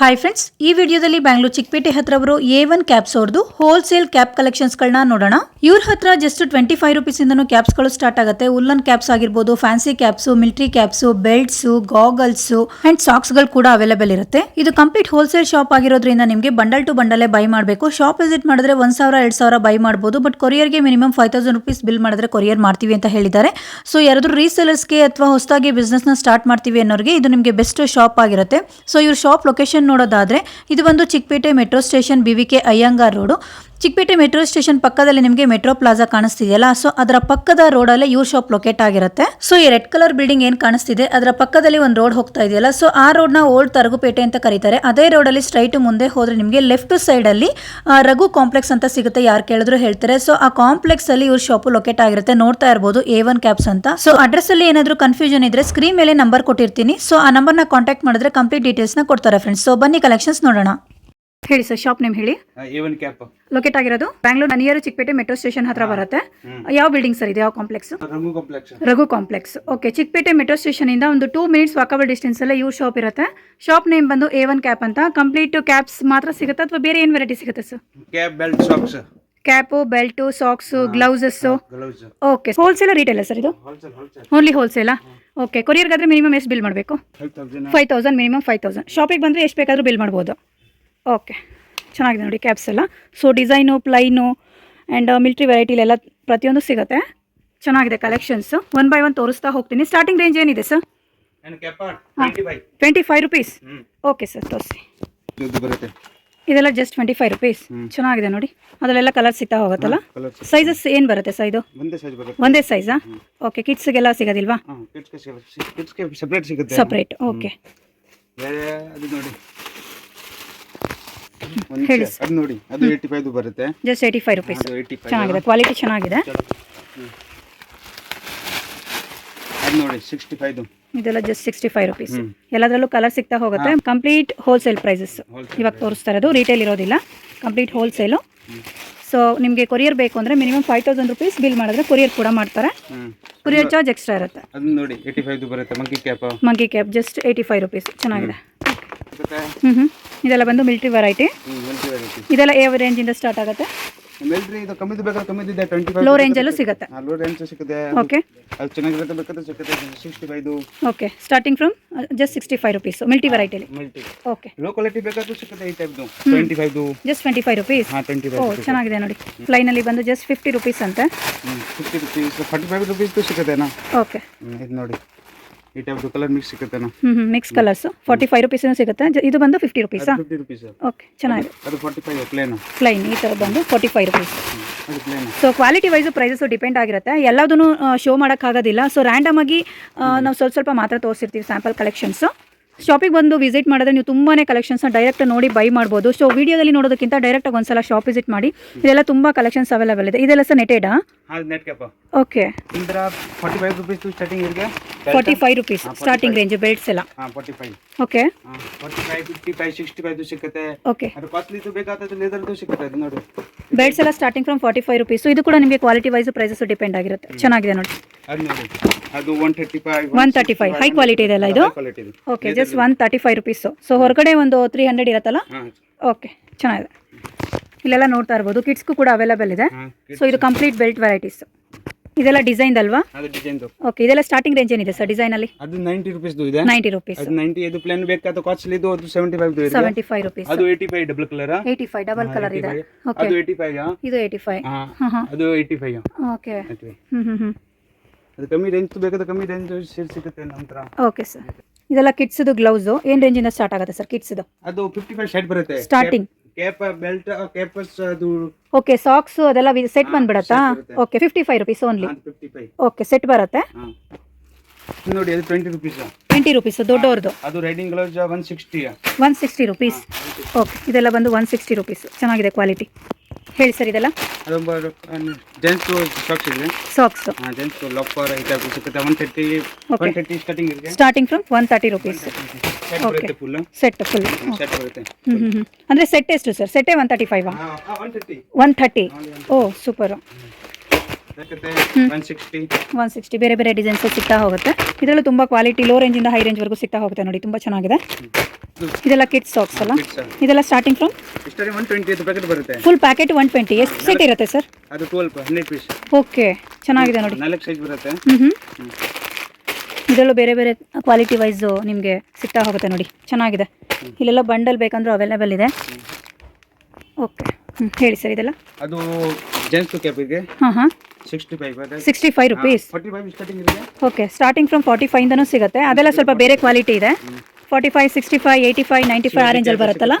Hi friends ಈ ವಿಡಿಯೋದಲ್ಲಿ ಬ್ಯಾಂಗ್ಳೂರ್ ಚಿಕ್ಕಪೇಟೆ ಹತ್ರ ಅವರು ಎ ಒನ್ ಕ್ಯಾಪ್ಸ್ ಅವ್ರದ್ದು ಹೋಲ್ಸೇಲ್ ಕ್ಯಾಪ್ ಕಲೆಕ್ಷನ್ಸ್ಗಳನ್ನ ನೋಡೋಣ. ಇವ್ರ ಹತ್ರ ಜಸ್ಟ್ ಟ್ವೆಂಟಿ ಫೈವ್ ರುಪೀಸ್ ಕ್ಯಾಪ್ಸ್ಗಳು ಸ್ಟಾರ್ಟ್ ಆಗುತ್ತೆ. ಉಲ್ಲನ್ ಕ್ಯಾಪ್ಸ್ ಆಗಿರ್ಬೋದು fancy caps military caps belts goggles and ಸಾಕ್ಸ್ಗಳು ಕೂಡ ಅವೈಲೇಬಲ್ ಇರುತ್ತೆ. ಇದು ಕಂಪ್ಲೀಟ್ ಹೋಲ್ಸೇಲ್ ಶಾಪ್ ಆಗಿರೋದ್ರಿಂದ ನಿಮಗೆ ಬಂಡಲ್ ಟು ಬಂಡಲೇ ಬೈ ಮಾಡಬೇಕು. ಶಾಪ್ ವಿಸಿಟ್ ಮಾಡಿದ್ರೆ ಒಂದ್ ಸಾವಿರ, ಎರಡು ಸಾವಿರ ಬೈ ಮಾಡಬಹುದು but ಕೊರಿಯರ್ಗೆ minimum five thousand rupees bill ಮಾಡಿದ್ರೆ ಕೊರಿಯರ್ ಮಾಡ್ತೀವಿ ಅಂತ ಹೇಳಿದ್ದಾರೆ. ಸೊ ಯಾರಾದರೂ ರೀಸೇಲರ್ಸ್ಗೆ ಅಥವಾ ಹೊಸದಾಗಿ ಬಿಸ್ನೆಸ್ನ ಸ್ಟಾರ್ಟ್ ಮಾಡ್ತೀವಿ ಅನ್ನೋರಿಗೆ ಇದು ನಿಮಗೆ ಬೆಸ್ಟ್ ಶಾಪ್ ಆಗಿರುತ್ತೆ. ಸೊ ಇವ್ರ ಶಾಪ್ ಲೊಕೇಶನ್ ನೋಡೋದಾದ್ರೆ ಇದು ಒಂದು Chickpete metro station B V K Iyengar road. Chickpete metro station ಪಕ್ಕದಲ್ಲಿ ನಿಮಗೆ ಮೆಟ್ರೋ ಪ್ಲಾಜಾ ಕಾಣಿಸ್ತಿದೆಯಲ್ಲ ಸೊ ಅದರ ಪಕ್ಕದ ರೋಡಲ್ಲೇ ಇವ್ರ ಶಾಪ್ ಲೊಕೇಟ್ ಆಗಿರುತ್ತೆ. ಸೊ ಈ ರೆಡ್ ಕಲರ್ ಬಿಲ್ಡಿಂಗ್ ಏನ್ ಕಾಣಿಸ್ತಿದೆ, ಅದರ ಪಕ್ಕದಲ್ಲಿ ಒಂದು ರೋಡ್ ಹೋಗ್ತಾ ಇದೆಯಲ್ಲ ಸೊ ಆ ರೋಡ್ನ ಓಲ್ಡ್ ತರಗುಪೇಟೆ ಅಂತ ಕರೀತಾರೆ. ಅದೇ ರೋಡ್ ಅಲ್ಲಿ ಸ್ಟ್ರೈಟ್ ಮುಂದೆ ಹೋದ್ರೆ ನಿಮಗೆ ಲೆಫ್ಟ್ ಸೈಡ್ ಅಲ್ಲಿ ರಘು ಕಾಂಪ್ಲೆಕ್ಸ್ ಅಂತ ಸಿಗುತ್ತೆ, ಯಾರು ಕೇಳಿದ್ರು ಹೇಳ್ತಾರೆ. ಸೊ ಆ ಕಾಂಪ್ಲೆಕ್ಸ್ ಅಲ್ಲಿ ಇವ್ರ ಶಾಪ್ ಲೊಕೇಟ್ ಆಗಿರುತ್ತೆ, ನೋಡ್ತಾ ಇರಬಹುದು ಎ ಒನ್ ಕ್ಯಾಪ್ಸ್ ಅಂತ. ಸೊ ಅಡ್ರೆಸ್ ಅಲ್ಲಿ ಏನಾದ್ರು ಕನ್ಫ್ಯೂಷನ್ ಇದ್ರೆ ಸ್ಕ್ರೀನ್ ಮೇಲೆ ನಂಬರ್ ಕೊಟ್ಟಿರ್ತೀನಿ. ಸೊ ಆ ನಂಬರ್ನ ಕಾಂಟ್ಯಾಕ್ಟ್ ಮಾಡಿದ್ರೆ ಕಂಪ್ಲೀಟ್ ಡೀಟೇಲ್ಸ್ನ ಕೊಡ್ತಾರೆ ಫ್ರೆಂಡ್ಸ್ ಸೊ ಬನ್ನಿ ಕಲೆಕ್ಷನ್ಸ್ ನೋಡೋಣ. ಹೇಳಿ ಸರ್ ಶಾಪ್ ನೇಮ್ ಹೇಳಿ. ಏವನ್ ಕ್ಯಾಪ್ ಲೊಕೇಟ್ ಆಗಿರೋದು Bangalore near Chikkapete metro station ಹತ್ರ ಬರುತ್ತೆ. ಯಾವ ಬಿಲ್ಡಿಂಗ್ ಸರ್ ಇದೆ ಯಾವ complex Raghu complex okay Chikkapete metro station ಇಂದ ಒಂದು ಟೂ ಮಿನಿಟ್ಸ್ ವಾಕಬಲ್ ಡಿಸ್ಟೆನ್ಸ್ ಅಲ್ಲೇ ಇವ್ರ ಶಾಪ್ ಇರುತ್ತೆ. ಶಾಪ್ ನೇಮ್ ಬಂದು ಎ ಒನ್ ಕ್ಯಾಪ್ ಅಂತ. ಕಂಪ್ಲೀಟ್ ಕ್ಯಾಪ್ಸ್ ಮಾತ್ರ ಸಿಗುತ್ತೆ ಅಥವಾ ಬೇರೆ ಏನು ವೆರೈಟಿ ಸಿಗುತ್ತೆ sir cap belt socks cap belt socks gloves gloves okay wholesale retail sir ಇದು? ಓನ್ಲಿ ಹೋಲ್ಸೇಲ್ ಓಕೆ ಕೊರಿಯರ್ಗಾದ್ರೆ ಮಿನಿಮಮ್ ಎಷ್ಟು ಬಿಲ್ ಮಾಡಬೇಕು? Five thousand minimum five thousand ಶಾಪಿಗೆ ಬಂದರೆ ಎಷ್ಟು ಬೇಕಾದರೂ ಬಿಲ್ ಮಾಡ್ಬೋದು. ಓಕೆ. ಚೆನ್ನಾಗಿದೆ ನೋಡಿ ಕ್ಯಾಪ್ಸ್ ಎಲ್ಲ. So design plain and military ವೆರೈಟಿಲೆಲ್ಲ ಪ್ರತಿಯೊಂದು ಸಿಗುತ್ತೆ. ಚೆನ್ನಾಗಿದೆ ಕಲೆಕ್ಷನ್ಸ್ ಒನ್ ಬೈ ಒನ್ ತೋರಿಸ್ತಾ ಹೋಗ್ತೀನಿ. ಸ್ಟಾರ್ಟಿಂಗ್ ರೇಂಜ್ ಏನಿದೆ sir twenty five rupees okay sir ತೋರಿಸಿ. ಇದೆಲ್ಲ ಜಸ್ಟ್ ಟ್ವೆಂಟಿ ಫೈವ್ ರುಪೀಸ್ ಚೆನ್ನಾಗಿದೆ ನೋಡಿ. ಅದರಲ್ಲೆಲ್ಲ ಕಲರ್ ಸಿಗ್ತಾ ಹೋಗುತ್ತಲ್ಲ? ಸೈಜಸ್ ಏನು ಬರುತ್ತೆ ಸರ್ ಇದು? ಒಂದೇ ಸೈಜ್ ಬರುತ್ತೆ. ಒಂದೇ ಸೈಜಾ ಓಕೆ ಕಿಡ್ಸ್ಗೆಲ್ಲ ಸಿಗೋದಿಲ್ವಾ? ಸಪ್ರೇಟ್ ಸಿಗುತ್ತೆ. ಸಪ್ರೇಟ್ ಓಕೆ ಬೇರೆ ಅದು ನೋಡಿ. ಹೇಳಿ ಅದು ನೋಡಿ ಅದು ಏಯ್ಟಿ ಫೈವ್ ಬರುತ್ತೆ. ಜಸ್ಟ್ ಏಯ್ಟಿ ಫೈವ್ ರುಪೀಸ್ ಚೆನ್ನಾಗಿದೆ ಕ್ವಾಲಿಟಿ ಚೆನ್ನಾಗಿದೆ. ಅದು ನೋಡಿ ಸಿಕ್ಸ್ಟಿ ಫೈವ್ ಇದೆಲ್ಲ ಜಸ್ಟ್ ಸಿಕ್ಸ್ಟಿ ಫೈವ್ ರುಪೀಸ್ ಎಲ್ಲದರಲ್ಲೂ ಕಲರ್ ಸಿಗ್ತಾ ಹೋಗುತ್ತೆ. ಕಂಪ್ಲೀಟ್ ಹೋಲ್ಸೇಲ್ ಪ್ರೈಸಸ್ ಇವಾಗ ತೋರಿಸ್ತಾ ಇರೋದು ರಿಟೇಲ್ ಇರೋದಿಲ್ಲ. ಕಂಪ್ಲೀಟ್ ಹೋಲ್ಸೇಲು ಸೊ ನಿಮಗೆ ಕೊರಿಯರ್ ಬೇಕು ಅಂದರೆ minimum five thousand rupees bill ಮಾಡಿದ್ರೆ ಕೊರಿಯರ್ ಕೂಡ ಮಾಡ್ತಾರೆ. ಕೊರಿಯರ್ ಚಾರ್ಜ್ ಎಕ್ಸ್ಟ್ರಾ ಇರುತ್ತೆ. ಅದು ನೋಡಿ ಏಯ್ಟಿ ಫೈವ್ ಬರುತ್ತೆ monkey cap monkey cap just eighty five rupees ಚೆನ್ನಾಗಿದೆ ಹ್ಞೂ ಹ್ಞೂ ಇದೆಲ್ಲ ಬಂದು ಮಿಲ್ಟ್ರಿ ವೆರೈಟಿ ಇದೆಲ್ಲ ಯಾವ ರೇಂಜಿಂದ ಸ್ಟಾರ್ಟ್ ಆಗುತ್ತೆ? ಮಿಲ್ಟ್ರಿ ಇದು ಕಮ್ಮಿದು ಬೇಕಾದ್ರೆ ಕಮ್ಮಿದಿದೆ ಟ್ವೆಂಟಿ ಫೈವ್ ಲೋ ರೇಂಜಲ್ಲೂ ಸಿಗುತ್ತೆ. ಲೋ ರೇಂಜ್ ಸಿಗುತ್ತೆ. ಓಕೆ ಅದು ಚೆನ್ನಾಗಿರುತ್ತೆ ಬೇಕಾದ್ರೆ ಸಿಗುತ್ತೆ sixty five okay starting from just sixty five rupees multi ವೆರೈಟಿಲಿ multi okay low quality ಬೇಕಾದ್ರೂ ಸಿಗುತ್ತೆ ಈ ಟೈಪ್ದು ಟ್ವೆಂಟಿ ಫೈವ್ದು ಜಸ್ಟ್ ಟ್ವೆಂಟಿ ಫೈವ್ ರುಪೀಸ್ ಹಾಂ ಟ್ವೆಂಟಿ ಓ ಫೈವ್ ಚೆನ್ನಾಗಿದೆ ನೋಡಿ. ಪ್ಲೈನಲ್ಲಿ ಬಂದು ಜಸ್ಟ್ ಫಿಫ್ಟಿ ರುಪೀಸ್ ಅಂತೆ. ಫಿಫ್ಟಿ ರುಪೀಸ್ ಫಾರ್ಟಿ ಫೈವ್ ರುಪೀಸ್ದು ಸಿಗುತ್ತೆನಾ ಓಕೆ ಇದು ನೋಡಿ. ಈ ಕಲರ್ ಮಿಕ್ಸ್ ಸಿಗುತ್ತೆನಾ ಹ್ಞೂ mix colours forty five rupees ಸಿಗುತ್ತೆ. ಇದು ಬಂದು ಫಿಫ್ಟಿ ರುಪೀಸಾ ಫಿಫ್ಟಿ ರುಪೀಸ್ ಓಕೆ ಚೆನ್ನಾಗಿದೆ. ಅದು ಫಾರ್ಟಿ ಫೈವ್ ಪ್ಲೇನು ಪ್ಲೈನ್ ಈ ಥರ ಬಂದು forty five rupees so quality wise prices depend ಆಗಿರುತ್ತೆ. ಎಲ್ಲದನ್ನು ಶೋ ಮಾಡೋಕ್ಕಾಗೋದಿಲ್ಲ. ಸೊ ರ್ಯಾಂಡಮ್ ಆಗಿ ನಾವು ಸ್ವಲ್ಪ ಸ್ವಲ್ಪ ಮಾತ್ರ ತೋರಿಸಿರ್ತೀವಿ ಸ್ಯಾಂಪಲ್ ಕಲೆಕ್ಷನ್ಸು ಶಾಪಿಗೆ ಬಂದು ವಿಸಿಟ್ ಮಾಡಿದ್ರೆ ನೀವು ತುಂಬಾ ಕಲೆಕ್ಷನ್ಸ್ನ ಡೈರೆಕ್ಟ್ ನೋಡಿ ಬೈ ಮಾಡ್ಬೋದು. ಸೊ ವಿಡಿಯೋದಲ್ಲಿ ನೋಡೋದಕ್ಕಿಂತ ಡೈರೆಕ್ಟಾಗಿ ಒಂದ್ಸಲ ಶಾಪ್ ವಿಸಿಟ್ ಮಾಡಿ ಇದೆಲ್ಲ ತುಂಬಾ ಕಲೆಕ್ಷನ್ಸ್ ಅವೈಲೇಬಲ್ ಇದೆ. ಇದೆಲ್ಲ sir ನೆಟೆಡಾ okay forty five rupees starting range belts ಎಲ್ಲ. ಓಕೆ ಓಕೆ ಬೆಲ್ಟ್ಸ್ ಎಲ್ಲ starting from forty five rupees ಇದು ಕೂಡ ನಿಮಗೆ ಕ್ವಾಲಿಟಿ ವೈಸ್ ಪ್ರೈಸಸ್ ಡಿಪೆಂಡ್ ಆಗಿರುತ್ತೆ ಚೆನ್ನಾಗಿದೆ ನೋಡಿ. ಅದು one thirty five one thirty five high quality ಇದೆ? ಅಲ್ಲ ಕ್ವಾಲಿಟಿ ಇದು. Okay just one thirty five rupees so ಹೊರಗಡೆ ಒಂದು ತ್ರೀ ಹಂಡ್ರೆಡ್ ಇರುತ್ತಲ್ಲ? ಹಾಂ ಓಕೆ ಚೆನ್ನಾಗಿದೆ. ಇಲ್ಲೆಲ್ಲ ನೋಡ್ತಾ ಇರ್ಬೋದು. ಕಿಡ್ಸ್ಗೂ ಕೂಡ ಅವೈಲೇಬಲ್ ಇದೆ. ಸೊ ಇದು ಕಂಪ್ಲೀಟ್ ಬೆಲ್ಟ್ ವೆರೈಟೀಸ್ ಇದೆಲ್ಲ ಡಿಸೈನ್ ಅಲ್ವಾ? ಅದು ಡಿಸೈನ್ದು ಓಕೆ ಇದೆಲ್ಲ ಸ್ಟಾರ್ಟಿಂಗ್ ರೇಂಜ್ ಏನಿದೆ ಸರ್ ಡಿಸೈನ್ ಅಲ್ಲಿ? ಅದು ನೈಂಟಿ ರುಪೀಸ್ದು ಇದೆ. ನೈಂಟಿ ರುಪೀಸ್ ಅದು ನೈಂಟಿ ಇದು ಪ್ಲೇನ್ ಬೇಕಾದ ಕಾಸ್ಟ್ಲಿದು ಅದು ಸೆವೆಂಟಿ ಫೈವ್ ಇದೆ. ಸೆವೆಂಟಿ ಫೈವ್ ರುಪೀಸ್ ಅದು eighty five double colour eighty five double colour ಇದೆ. ಓಕೆ ಅದು ಏಯ್ಟಿ ಫೈವ್ ಇದು ಏಯ್ಟಿ ಫೈವ್ ಅದು ಏಯ್ಟಿ ಫೈವ್ ಓಕೆ ಹ್ಮ್ ಹ್ಞೂ ಹ್ಞೂ ಹ್ಞೂ ಅದು ಕಮ್ಮಿ ರೇಂಜ್ ಬೇಕಾದ್ರೆ ಕಮ್ಮಿ ರೇಂಜ್ ಸೇಲ್ ಸಿಗುತ್ತೆ ನಂತರ. ಓಕೆ ಸರ್ ಇದೆಲ್ಲ ಕಿಡ್ಸ್ದು ಏನ್ ರೇಂಜ್ ಇಂದ ಸ್ಟಾರ್ಟ್ ಆಗುತ್ತೆ ಸರ್ ಕಿಡ್ಸ್ದು ಅದು ಫಿಫ್ಟಿ ಫೈವ್ ಶರ್ಟ್ ಬರುತ್ತೆ ಸ್ಟಾರ್ಟಿಂಗ್ ಕ್ಯಾಪ್ ಬೆಲ್ಟ್ ಕ್ಯಾಪಸ್ ಅದು ಓಕೆ ಸಾಕ್ಸ್ ಅದೆಲ್ಲ set ಬಂದ್ಬಿಡತ್ತಾ? Okay fifty five rupees only fifty five okay set ಬರುತ್ತೆ. ನೋಡಿ ಅದು ಟ್ವೆಂಟಿ ರುಪೀಸ್ ಟ್ವೆಂಟಿ ರುಪೀಸ್ ದೊಡ್ಡವ್ರದ್ದು. ಅದು riding gloves one sixty one sixty rupees okay ಇದೆಲ್ಲ ಬಂದು ಒನ್ ಸಿಕ್ಸ್ಟಿ ರುಪೀಸ್ ಚೆನ್ನಾಗಿದೆ ಕ್ವಾಲಿಟಿ ಹೇಳಿ ಸರ್ ಇದೆಲ್ಲ. ಜೆಂಟ್ಸ್ ಇದೆ. ಸಾಕ್ಸು ಜೆಂಟ್ಸ್ ಸಿಗುತ್ತೆ ಒನ್ ಒನ್ ಸ್ಟಾರ್ಟಿಂಗ್ ಇದೆ starting from one thirty rupees set ಬರುತ್ತೆ ಫುಲ್ ಸೆಟ್ ಫುಲ್ ಸೆಟ್ ಬರುತ್ತೆ. ಅಂದರೆ ಸೆಟ್ ಎಷ್ಟು ಸರ್ ಸೆಟ್ಟೇ ಒನ್ ತರ್ಟಿ ಫೈವಾ ಒನ್ ಥರ್ಟಿ ಓ super one sixty one sixty ಬೇರೆ ಬೇರೆ ಡಿಸೈನ್ಸ್ ಸಿಗ್ತಾ ಹೋಗುತ್ತೆ. ಇದರಲ್ಲೂ ತುಂಬ ಕ್ವಾಲಿಟಿ ಲೋ ರೇಂಜಿಂದ ಹೈ ರೇಂಜ್ವರೆಗೂ ಸಿಗ್ತಾ ಹೋಗುತ್ತೆ ನೋಡಿ ತುಂಬ ಚೆನ್ನಾಗಿದೆ. ಇದೆಲ್ಲ ಕಿಟ್ ಸಾಕ್ಸ್ ಅಲ್ಲ? ಇದೆಲ್ಲ ಸ್ಟಾರ್ಟಿಂಗ್ ಫ್ರಮ್ ಇಷ್ಟರಲ್ಲಿ ಒನ್ ಟ್ವೆಂಟಿ ಪ್ಯಾಕೆಟ್ ಬರುತ್ತೆ. ಫುಲ್ ಪ್ಯಾಕೆಟ್ ಒನ್ ಟ್ವೆಂಟಿ ಎಷ್ಟು ಸೆಟ್ ಇರುತ್ತೆ ಸರ್ ಅದು ಟ್ವೆಲ್ ಹಂಡ್ರೆಡ್ ಪೀಸ್ ಓಕೆ ಚೆನ್ನಾಗಿದೆ ನೋಡಿ. ನಾಲ್ಕು ಸೈಜ್ ಬರುತ್ತೆ. ಹ್ಞೂ ಹ್ಞೂ ಇದರಲ್ಲೂ ಬೇರೆ ಬೇರೆ ಕ್ವಾಲಿಟಿ ವೈಸು ನಿಮಗೆ ಸಿಗ್ತಾ ಹೋಗುತ್ತೆ ನೋಡಿ. ಚೆನ್ನಾಗಿದೆ. ಇಲ್ಲೆಲ್ಲ ಬಂಡಲ್ ಬೇಕಂದ್ರೂ ಅವೈಲೇಬಲ್ ಇದೆ. ಓಕೆ ಹ್ಞೂ ಹೇಳಿ ಸರ್ ಇದೆಲ್ಲ. ಅದು ಜೆಂಟ್ಸ್ ಕ್ಯಾಪಿಗೆ ಹಾಂ ಹಾಂ ಸಿಕ್ಸ್ಟಿ ಫೈವ್ ಅದೇ? Sixty five rupees forty five starting ಇದೆ ಓಕೆ ಸ್ಟಾರ್ಟಿಂಗ್ ಫ್ರಮ್ ಫಾರ್ಟಿ ಫೈವ್ದನೂ ಸಿಗುತ್ತೆ. ಅದೆಲ್ಲ ಸ್ವಲ್ಪ ಬೇರೆ ಕ್ವಾಲಿಟಿ ಇದೆ. Forty five sixty five eighty five ninety five ಆ ರೇಂಜಲ್ಲಿ ಬರುತ್ತಲ್ಲ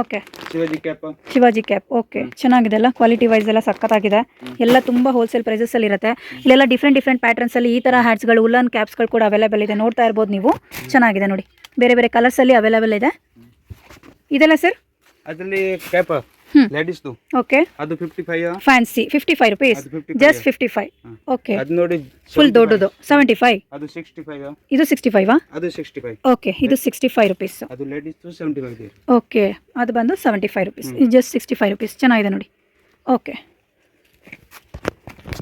okay Shivaji cap Shivaji cap okay ಚೆನ್ನಾಗಿದೆ ಅಲ್ಲ? ಕ್ವಾಲಿಟಿ ವೈಸ್ ಎಲ್ಲ ಸಖತ್ತಾಗಿದೆ. ಎಲ್ಲ ತುಂಬ ಹೋಲ್ಸೇಲ್ ಪ್ರೈಸಸಲ್ಲಿ ಇರುತ್ತೆ. ಇಲ್ಲೆಲ್ಲ ಡಿಫ್ರೆಂಟ್ ಡಿಫ್ರೆಂಟ್ ಪ್ಯಾಟರ್ನ್ಸಲ್ಲಿ ಈ ಥರ ಹ್ಯಾಟ್ಸ್ಗಳು ಉಲ್ಲನ್ ಕ್ಯಾಪ್ಸ್ಗಳು ಕೂಡ ಅವೈಲೇಬಲ್ ಇದೆ. ನೋಡ್ತಾ ಇರ್ಬೋದು ನೀವು. ಚೆನ್ನಾಗಿದೆ ನೋಡಿ. ಬೇರೆ ಬೇರೆ ಕಲರ್ಸಲ್ಲಿ ಅವೈಲೇಬಲ್ ಇದೆ. ಇದೆಲ್ಲ ಸರ್ ಅದರಲ್ಲಿ ಕ್ಯಾಪ್ ಹ್ಮ್. ಲೇಡೀಸ್ದು? ಓಕೆ ಅದು fifty five fancy fifty five rupees ಅದು 55. ಜಸ್ಟ್ ಫಿಫ್ಟಿ ಫೈವ್ ಓಕೆ ಅದು ನೋಡಿ ಫುಲ್ ದೊಡ್ಡದು. ಸೆವೆಂಟಿ ಫೈವ್ ಅದು ಸಿಕ್ಸ್ಟಿ ಫೈವ್ ಇದು ಸಿಕ್ಸ್ಟಿ ಫೈವಾ ಅದು ಸಿಕ್ಸ್ಟಿ ಫೈವ್ ಓಕೆ ಇದು ಸಿಕ್ಸ್ಟಿ ಫೈವ್ ರುಪೀಸ್ ಅದು ಲೇಡೀಸ್ ಸೆವೆಂಟಿ ಫೈವ್ ಇದೆ. ಓಕೆ ಅದು ಬಂದು ಸೆವೆಂಟಿ ಫೈವ್ ರುಪೀಸ್ ಇದು ಜಸ್ಟ್ ಸಿಕ್ಸ್ಟಿ ಫೈವ್ ರುಪೀಸ್ ಚೆನ್ನಾಗಿದೆ ನೋಡಿ. ಓಕೆ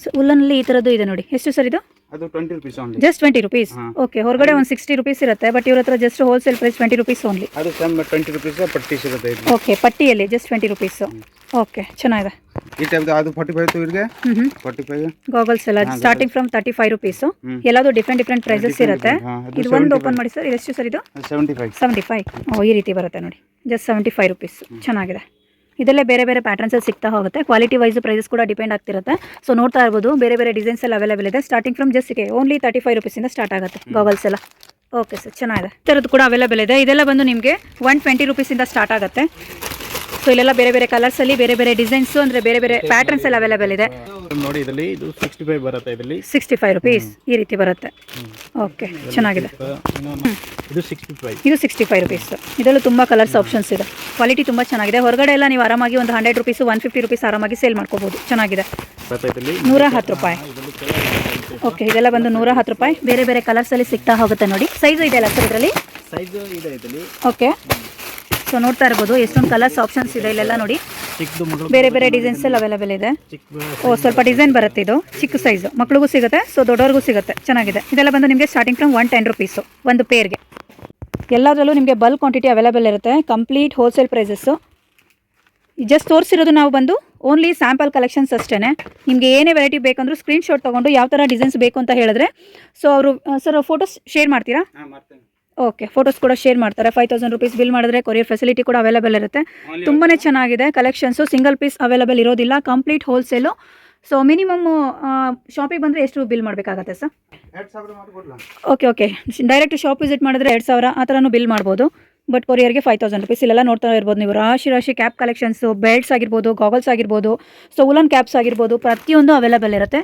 ಸೊ ಉಲ್ಲನಲ್ಲಿ ಈ ಥರದ್ದು ಇದೆ ನೋಡಿ. ಎಷ್ಟು ಸರ್ ಇದು? ಅದು twenty rupees only just twenty rupees okay ಹೊರಗಡೆ ಒಂದು ಸಿಕ್ಸ್ಟಿ ರುಪೀಸ್ ಇರುತ್ತೆ ಬಟ್ ಇವ್ರ ಹತ್ರ just wholesale price twenty rupees only ಅದು ಸಮ್ ಟ್ವೆಂಟಿ ರುಪೀಸ್ ಪಟ್ಟಿ ಸಿಗುತ್ತೆ ಇದು ಓಕೆ ಪಟ್ಟಿಯಲ್ಲಿ ಜಸ್ಟ್ ಟ್ವೆಂಟಿ ರುಪೀಸು ಓಕೆ ಚೆನ್ನಾಗಿದೆ. ಈ ಟೈಪ್ ಅದು ಫಾರ್ಟಿ ಫೈವ್ ಇವ್ರಿಗೆ? ಫಾರ್ಟಿ ಫೈವ್ ಗಾಗಲ್ಸ್ ಎಲ್ಲ starting from thirty five rupees. ಎಲ್ಲದು ಡಿಫ್ರೆಂಟ್ ಡಿಫ್ರೆಂಟ್ ಪ್ರೈಸಸ್ ಇರುತ್ತೆ. ಇದು ಒಂದು ಓಪನ್ ಮಾಡಿ ಸರ್ ಎಷ್ಟು ಸರ್ ಇದು? ಸೆವೆಂಟಿ ಫೈವ್ ಸೆವೆಂಟಿ ಫೈವ್ ಓ ಈ ರೀತಿ ಬರುತ್ತೆ ನೋಡಿ. ಜಸ್ಟ್ ಸೆವೆಂಟಿ ಫೈವ್ ರುಪೀಸ್ ಚೆನ್ನಾಗಿದೆ. ಇದರಲ್ಲೇ ಬೇರೆ ಬೇರೆ ಪ್ಯಾಟರ್ನ್ಸಲ್ಲಿ ಸಿಗ್ತಾ ಹೋಗುತ್ತೆ. ಕ್ವಾಲಿಟಿ ವೈಸ್ ಪ್ರೈಸಸ್ ಕೂಡ ಡಿಪೆಂಡ್ ಆಗ್ತಿರುತ್ತೆ. ಸೊ ನೋಡ್ತಾ ಇರ್ಬೋದು, ಬೇರೆ ಬೇರೆ ಡಿಸೈನ್ಸ್ ಎಲ್ಲ ಅವೈಲೇಬಲ್ ಇದೆ. Starting from just only thirty five ರುಪೀಸಿಂದ start ಆಗುತ್ತೆ ಗಾಗಲ್ಸ್ ಎಲ್ಲ. ಓಕೆ ಸರ್ ಚೆನ್ನಾಗಿದೆ. ಥರದ್ದು ಕೂಡ ಅವೈಲೇಬಲ್ ಇದೆ. ಇದೆಲ್ಲ ಬಂದು ನಿಮಗೆ ಒನ್ ಟ್ವೆಂಟಿ ರುಪೀಸಿಂದ ಸ್ಟಾರ್ಟ್ ಆಗುತ್ತೆ. ಸೊ ಇಲ್ಲೆಲ್ಲ ಬೇರೆ ಬೇರೆ ಕಲರ್ಸಲ್ಲಿ ಬೇರೆ ಬೇರೆ ಡಿಸೈನ್ಸ್ ಅಂದ್ರೆ ಬೇರೆ ಬೇರೆ ಪ್ಯಾಟರ್ನ್ಸ್ ಎಲ್ಲ ಅವೈಲೇಬಲ್ ಇದೆ. ನೋಡಿ ಇದರಲ್ಲಿ ಇದು ಸಿಕ್ಸ್ಟಿ ಫೈವ್ ಬರುತ್ತೆ ಇದರಲ್ಲಿ. ಸಿಕ್ಸ್ಟಿ ಫೈವ್ ರುಪೀಸ್ ಈ ರೀತಿ ಬರುತ್ತೆ. ಓಕೆ ಚೆನ್ನಾಗಿದೆ. ಇದು ಸಿಕ್ಸ್ಟಿ ಫೈವ್ ಇದು ಸಿಕ್ಸ್ಟಿ ಫೈವ್ ರುಪೀಸ್ ಇದರಲ್ಲೂ ತುಂಬ ಕಲರ್ಸ್ ಆಪ್ಷನ್ಸ್ ಇದೆ. ಕ್ವಾಲಿಟಿ ತುಂಬ ಚೆನ್ನಾಗಿದೆ. ಹೊರಗಡೆ ಎಲ್ಲ ನೀವು ಆರಾಮಾಗಿ ಒಂದು hundred rupees one fifty rupees ಆರಾಮಾಗಿ ಸೇಲ್ ಮಾಡ್ಕೋಬಹುದು ಚೆನ್ನಾಗಿದೆ. ನೂರ ಹತ್ತು ರೂಪಾಯಿ. ಓಕೆ ಇದೆಲ್ಲ ಬಂದು ನೂರ ಹತ್ತು ರೂಪಾಯಿ. ಬೇರೆ ಬೇರೆ ಕಲರ್ಸಲ್ಲಿ ಸಿಗ್ತಾ ಹೋಗುತ್ತೆ ನೋಡಿ. ಸೈಜು ಇದೆಯಲ್ಲ ಸರ್ ಇದರಲ್ಲಿ? ಸೈಜ್ ಇದೆ ಇದರಲ್ಲಿ. ಓಕೆ ಸೊ ನೋಡ್ತಾ ಇರ್ಬೋದು ಎಷ್ಟೊಂದು ಕಲರ್ಸ್ ಆಪ್ಷನ್ಸ್ ಇದೆ ಇಲ್ಲೆಲ್ಲ ನೋಡಿ. ಬೇರೆ ಬೇರೆ ಡಿಸೈನ್ಸ್ ಎಲ್ಲ ಅವೈಲೇಬಲ್ ಇದೆ. ಓ ಸ್ವಲ್ಪ ಡಿಸೈನ್ ಬರುತ್ತೆ ಇದು. ಚಿಕ್ಕ ಸೈಜು ಮಕ್ಳಿಗೂ ಸಿಗುತ್ತೆ ಸೊ ದೊಡ್ಡವ್ರಿಗೂ ಸಿಗುತ್ತೆ. ಚೆನ್ನಾಗಿದೆ. ಇದೆಲ್ಲ ಬಂದು ನಿಮಗೆ starting from one ten rupees ಒಂದು ಪೇರ್ಗೆ ಎಲ್ಲದರಲ್ಲೂ ನಿಮಗೆ ಬಲ್ಕ್ ಕ್ವಾಂಟಿಟಿ ಅವೈಲೇಬಲ್ ಇರುತ್ತೆ. ಕಂಪ್ಲೀಟ್ ಹೋಲ್ಸೇಲ್ ಪ್ರೈಸಸ್ಸು ಜಸ್ಟ್ ತೋರಿಸಿರೋದು ನಾವು ಬಂದು ಓನ್ಲಿ ಸ್ಯಾಂಪಲ್ ಕಲೆಕ್ಷನ್ಸ್ ಅಷ್ಟೇ ನಿಮಗೆ ಏನೇ ವೆರೈಟಿ ಬೇಕಂದ್ರೂ ಸ್ಕ್ರೀನ್ಶಾಟ್ ತೊಗೊಂಡು ಯಾವ ಥರ ಡಿಸೈನ್ಸ್ ಬೇಕು ಅಂತ ಹೇಳಿದ್ರೆ ಸೊ ಅವರು ಸರ್ ಫೋಟೋಸ್ ಶೇರ್ ಮಾಡ್ತೀರಾ? ಹಾಂ ಮಾಡ್ತೇನೆ. ಓಕೆ ಫೋಟೋಸ್ ಕೂಡ ಶೇರ್ ಮಾಡ್ತಾರೆ. ಫೈವ್ ತೌಸಂಡ್ ರುಪೀಸ್ ಬಿಲ್ ಮಾಡಿದ್ರೆ ಕೊರಿಯರ್ ಫೆಸಿಲಿಟಿ ಕೂಡ ಅವೈಲೇಬಲ್ ಇರುತ್ತೆ. ತುಂಬಾ ಚೆನ್ನಾಗಿದೆ. ಕಲೆಕ್ಷನ್ಸು ಸಿಂಗಲ್ ಪೀಸ್ ಅವೈಲೇಬಲ್ ಇರೋದಿಲ್ಲ. ಕಂಪ್ಲೀಟ್ ಹೋಲ್ಸೇಲು ಸೊ ಮಿನಿಮಮ್ ಶಾಪಿಗೆ ಬಂದರೆ ಎಷ್ಟು ಬಿಲ್ ಮಾಡಬೇಕಾಗತ್ತೆ sir okay okay direct shop visit ಮಾಡಿದ್ರೆ ಎರಡು ಸಾವಿರ. ಆ ಥರನೂ ಬಿಲ್ ಮಾಡ್ಬೋದು. ಬಟ್ ಕೊರಿಯರ್ಗೆ ಫೈವ್ ತೌಸಂಡ್ ರುಪೀಸ್ ಇಲ್ಲೆಲ್ಲ ನೋಡ್ತಾ ಇರ್ಬೋದು ನೀವು. ರಾಶಿ ರಾಶಿ ಕ್ಯಾಪ್ ಕಲೆಕ್ಷನ್ಸು ಬೆಲ್ಟ್ಸ್ ಆಗಿರ್ಬೋದು ಗಾಗಲ್ಸ್ ಆಗಿರ್ಬೋದು ಸೊ ಉಲನ್ ಕ್ಯಾಪ್ಸ್ ಆಗಿರ್ಬೋದು ಪ್ರತಿಯೊಂದು ಅವೈಲೇಬಲ್ ಇರುತ್ತೆ.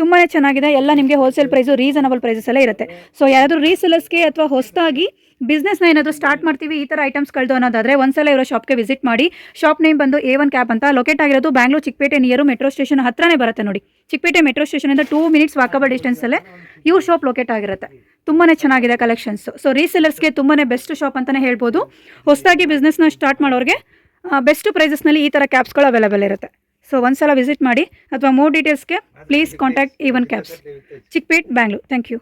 ತುಂಬಾ ಚೆನ್ನಾಗಿದೆ. ಎಲ್ಲ ನಿಮಗೆ ಹೋಲ್ಸೇಲ್ ಪ್ರೈಸು ರೀಸನಬಲ್ ಪ್ರೈಸಸ್ ಎಲ್ಲ ಇರುತ್ತೆ. ಸೊ ಯಾರಾದರೂ ರೀಸೆಲರ್ಸ್ಗೆ ಅಥವಾ ಹೊಸದಾಗಿ ಬಿಸ್ನೆಸ್ನ ಏನಾದರೂ ಸ್ಟಾರ್ಟ್ ಮಾಡ್ತೀವಿ, ಈ ಥರ ಐಟಮ್ಸ್ ಕಳೆದು ಅನ್ನೋದಾದರೆ ಒಂದ್ಸಲ ಇವರ ಶಾಪ್ಗೆ ವಿಸಿಟ್ ಮಾಡಿ ಶಾಪ್ ನೇಮ್ ಬಂದು ಎ ಒನ್ ಕ್ಯಾಪ್ ಅಂತ ಲೊಕೇಟ್ ಆಗಿರೋದು Bangalore Chikkapete near metro station ಹತ್ರನೇ ಬರುತ್ತೆ ನೋಡಿ. ಚಿಕ್ಕಪೇಟೆ ಮೆಟ್ರೋ ಸ್ಟೇಷನಿಂದ ಟೂ ಮಿನಿಟ್ಸ್ ವಾಕಬಲ್ ಡಿಸ್ಟೆನ್ಸಲ್ಲೇ ಇವ್ರ ಶಾಪ್ ಲೊಕೇಟ್ ಆಗಿರುತ್ತೆ. ತುಂಬಾ ಚೆನ್ನಾಗಿದೆ ಕಲೆಕ್ಷನ್ಸ್ ಸೊ ರೀಸೇಲರ್ಸ್ಗೆ ತುಂಬಾ ಬೆಸ್ಟ್ ಶಾಪ್ ಅಂತಲೇ ಹೇಳ್ಬೋದು. ಹೊಸದಾಗಿ ಬಿಸ್ನೆಸ್ನ ಸ್ಟಾರ್ಟ್ ಮಾಡೋರಿಗೆ ಬೆಸ್ಟ್ ಪ್ರೈಸಸ್ನಲ್ಲಿ ಈ ಥರ ಕ್ಯಾಬ್ಸ್ಗಳು ಅವೈಲೇಬಲ್ ಇರುತ್ತೆ. ಸೊ ಒಂದ್ಸಲ ವಿಸಿಟ್ ಮಾಡಿ ಅಥವಾ more ಡೀಟೇಲ್ಸ್ಗೆ please contact A one caps Chickpet Bangalore thank you